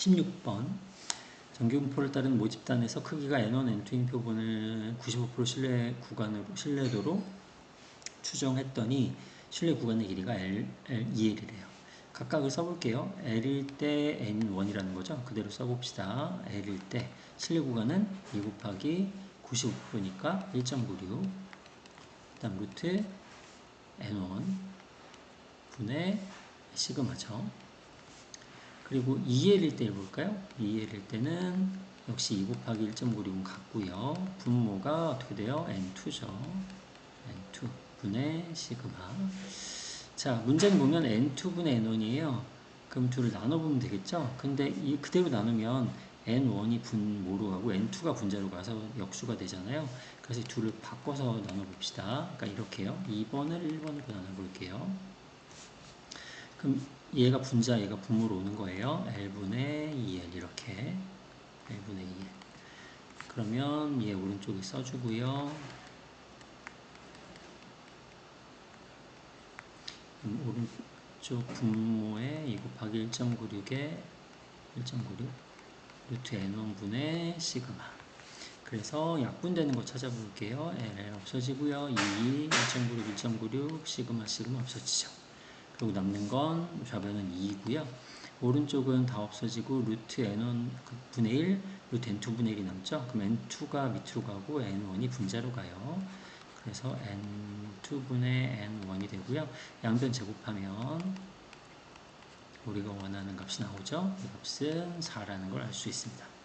16번 정규분포를 따른 모집단에서 크기가 n1, n2인 표본을 95% 신뢰 구간으로 신뢰도로 추정했더니 신뢰 구간의 길이가 L, L, 2L이래요. 각각을 써볼게요. L일 때 N1이라는 거죠. 그대로 써봅시다. L일 때 신뢰 구간은 2 곱하기 95%니까 1.96 그다음 루트 N1 분의 시그마죠. 그리고 2L일 때 볼까요? 2L일 때는 역시 2 곱하기 1.96은 같고요. 분모가 어떻게 돼요? N2죠. N2 분의 시그마. 자, 문제는 보면 N2분의 N1이에요. 그럼 둘을 나눠보면 되겠죠? 근데 이 그대로 나누면 N1이 분모로 가고 N2가 분자로 가서 역수가 되잖아요. 그래서 이 둘을 바꿔서 나눠봅시다. 그러니까 이렇게요. 2번을 1번으로 나눠볼게요. 그럼 얘가 분자, 얘가 분모로 오는 거예요. L분의 2L 이렇게 L분의 2L 그러면 얘 오른쪽에 써주고요. 음, 오른쪽 분모에 2 곱하기 1.96에 1.96 루트 n1분의 시그마 그래서 약분되는 거 찾아볼게요. LL 없어지고요. 2, 1.96, 1.96 시그마 시그마 없어지죠. 그리고 남는 건 좌변은 2이고요. 오른쪽은 다 없어지고 루트 n1 분의 1, 루트 n2 분의 1이 남죠. 그럼 n2가 밑으로 가고 n1이 분자로 가요. 그래서 n2 분의 n1이 되고요. 양변 제곱하면 우리가 원하는 값이 나오죠. 이 값은 4라는 걸 알 수 있습니다.